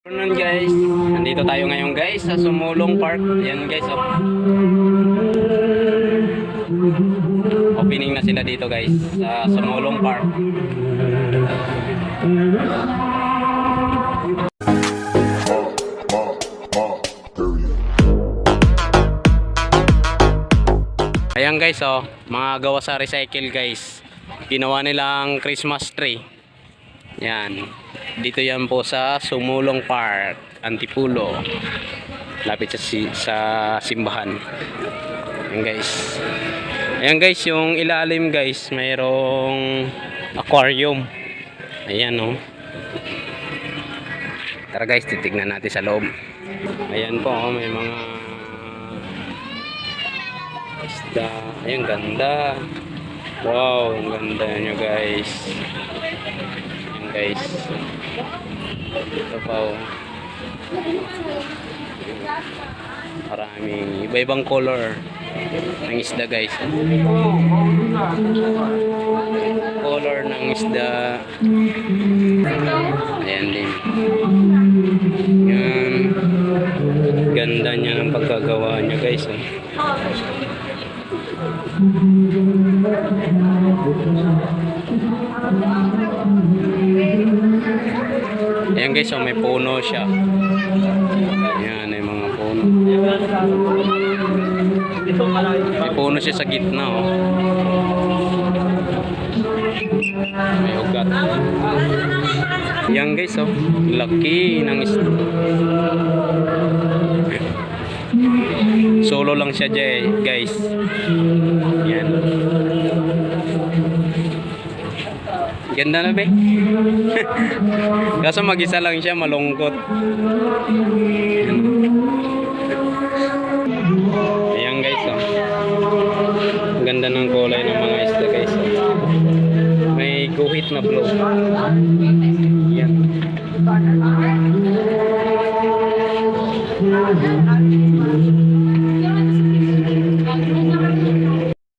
Afternoon guys, nandito tayo ngayon guys sa Sumulong Park. Yan guys oh. Opening na sila dito guys sa Sumulong Park. Ayan guys oh, mga gawa sa recycle guys. Ginawa nilang Christmas tree. Yan. Dito yan po sa Sumulong Park, Antipulo. Lapit sa, si- sa simbahan. Yan guys. Ayan guys, yung ilalim guys, mayroong aquarium. Ayan oh. Tara guys, titignan natin sa loob. Ayan po, oh, may mga isda. Ayan, ganda. Wow, ang ganda nyo guys. Guys. Ito pa oh. Maraming iba-ibang color ng isda guys. Color ng isda. Ayan din. Yan. Ganda niya ng pagkagawa niya guys. Oh. Ayan guys, oh, may puno siya. Ayan, may mga puno. May puno siya sa gitna, oh. May ugat. Ayan guys, oh. Laki ng. Solo lang siya dyan, guys. Yan. Ganda na, be. Kaso mag-isa lang siya, malungkot. Yan. Ayan, guys, oh. Ganda ng kulay ng mga isda, guys. oh. May guhit na blue. Yan.